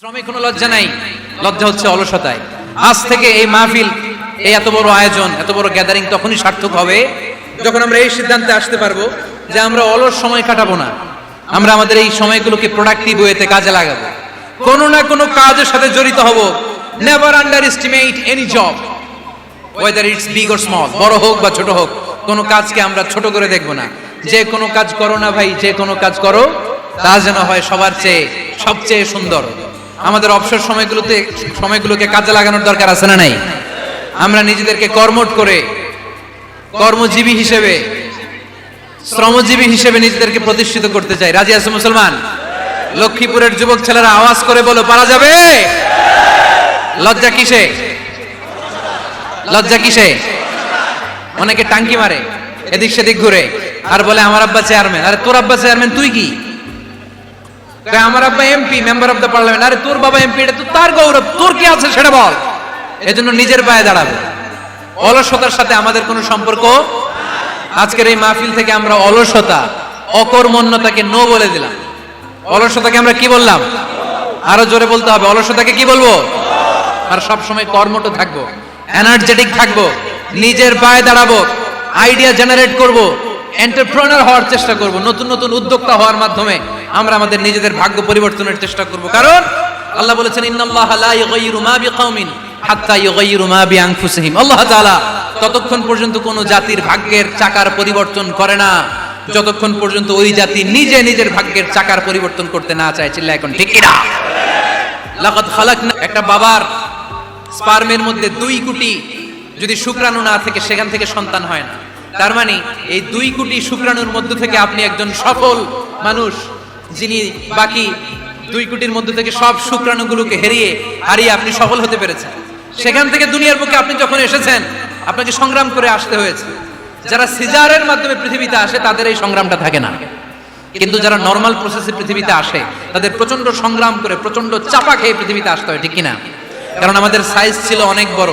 শ্রমে কোনো লজ্জা নাই। লজ্জা হচ্ছে অলসতায়। আজ থেকে এই মাহফিল, এই এত বড় আয়োজন, এত বড় গ্যাদারিং তখনই সার্থক হবে, যখন আমরা এই সিদ্ধান্তে আসতে পারব যে আমরা অলস সময় কাটাবো না। আমরা আমাদের এই সময়গুলোকে প্রোডাক্টিভ ওয়েতে কাজে লাগাবো। কোনো না কোনো কাজের সাথে জড়িত হব। Never underestimate any job whether it's big or small বড় হোক বা ছোট হোক, কোনো কাজকে আমরা ছোট করে দেখব না। যে কোনো কাজ করো না ভাই, যে কোনো কাজ করো, তা যেন হয় সবার চেয়ে, সবচেয়ে সুন্দর। আমাদের অবসর সময়গুলোতে, সময়গুলোকে কাজে লাগানোর দরকার আছে না নাই? আমরা নিজেদেরকে কর্মট করে, কর্মজীবী হিসেবে, শ্রমজীবী হিসেবে নিজেদেরকে প্রতিষ্ঠিত করতে চাই। রাজি আছে মুসলমান? লক্ষ্মীপুরের যুবক ছেলেরা আওয়াজ করে বলো, পারা যাবে? লজ্জা কিসে? লজ্জা কিসে? অনেকে টাঙ্কি মারে, এদিক সেদিক ঘুরে, আর বলে, আমার আব্বা চেয়ারম্যান আরে, তোর আব্বা চেয়ারম্যান তুই কি? আমার আব্বা MP member of the parliament আরে তোর বাবা এমপি এটা তো তার গৌরব। তোর কি আছে সেটা বল। এজন্য নিজের পায়ে দাঁড়াবে। অলসতার সাথে আমাদের কোনো সম্পর্ক আজকের এই মাহফিল থেকে আমরা অলসতা, অকর্মণ্যতাকে নো বলে দিলাম। অলসতাকে আমরা কি বললাম? আরও জোরে বলতে হবে। অলসতাকে কি বলব? আর সব সময় কর্মঠ থাকব এনার্জেটিক থাকব, নিজের পায়ে দাঁড়াবো আইডিয়া জেনারেট করব এন্টারপ্রেনার হওয়ার চেষ্টা করব, নতুন নতুন উদ্যোক্তা হওয়ার মাধ্যমে। আমরা আমাদের নিজেদের ভাগ্য পরিবর্তনের চেষ্টা করব। কারণ আল্লাহ বলেছেন, ইন্নাল্লাহ লা ইউগাইয়িরু মা বিকাউমিন হাত্তা ইউগাইয়িরু মা বিআনফুসিহিম। আল্লাহ তাআলা ততক্ষণ পর্যন্ত কোন জাতির ভাগ্যের চাকার পরিবর্তন করে না। যতক্ষণ পর্যন্ত ওই জাতি নিজে নিজের ভাগ্যের চাকার পরিবর্তন করতে না চায় চিল্লা এখন ঠিক কিনা? লাকাদ খালাকনা, একটা বাবার স্পার্মের মধ্যে দুই কোটি যদি শুক্রাণু না থেকে সেখান থেকে সন্তান হয় না। তার মানে এই দুই কোটি শুক্রাণুর মধ্য থেকে আপনি একজন সফল মানুষ। যিনি বাকি দুই কোটির মধ্যে থেকে সব শুক্রাণুগুলোকে হেরিয়ে, হারিয়ে আপনি সফল হতে পেরেছেন। সেখান থেকে দুনিয়ার বুকে আপনি যখন এসেছেন, আপনাকে সংগ্রাম করে আসতে হয়েছে। যারা সিজারের মাধ্যমে পৃথিবীতে আসে, তাদের এই সংগ্রামটা থাকে না। কিন্তু যারা নর্মাল প্রসেসে পৃথিবীতে আসে, তাদের প্রচণ্ড সংগ্রাম করে প্রচণ্ড চাপা খেয়ে পৃথিবীতে আসতে হয়, ঠিক কিনা? কারণ আমাদের সাইজ ছিল অনেক বড়।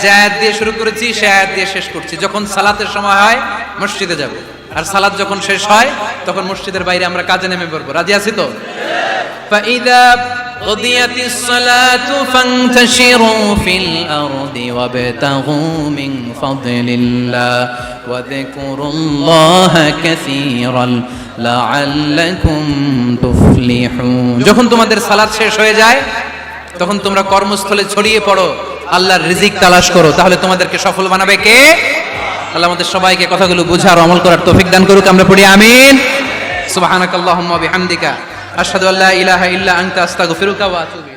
যে আয়াত দিয়ে শুরু করেছি সে আয়াত দিয়ে শেষ করছি যখন সালাতের সময় হয় মসজিদে যাব আর সালাত যখন শেষ হয় তখন মসজিদের বাইরে আমরা কাজে নেমে পড়বো রাজি আছি তো فإذا قضيت الصلاة فانتشروا في الأرض وابتغوا من فضل الله وذكروا الله كثيرا لعلكم تفلحون যখন তোমাদের সালাত শেষ হয়ে যায় তখন তোমরা কর্মস্থলে ছড়িয়ে পড়ো আল্লাহর রিজিক তালাশ করো, তাহলে তোমাদেরকে সফল বানাবে কে? আল্লাহ আমাদের সবাইকে কথাগুলো বুঝার আমল করার তৌফিক দান করুক, আমরা পড়ি আমিন। সুবহানাকাল্লাহুম্মা বিহামদিকা, আশহাদু আল্লা ইলাহা ইল্লা আনতা, আস্তাগফিরুকা ওয়া আতুবু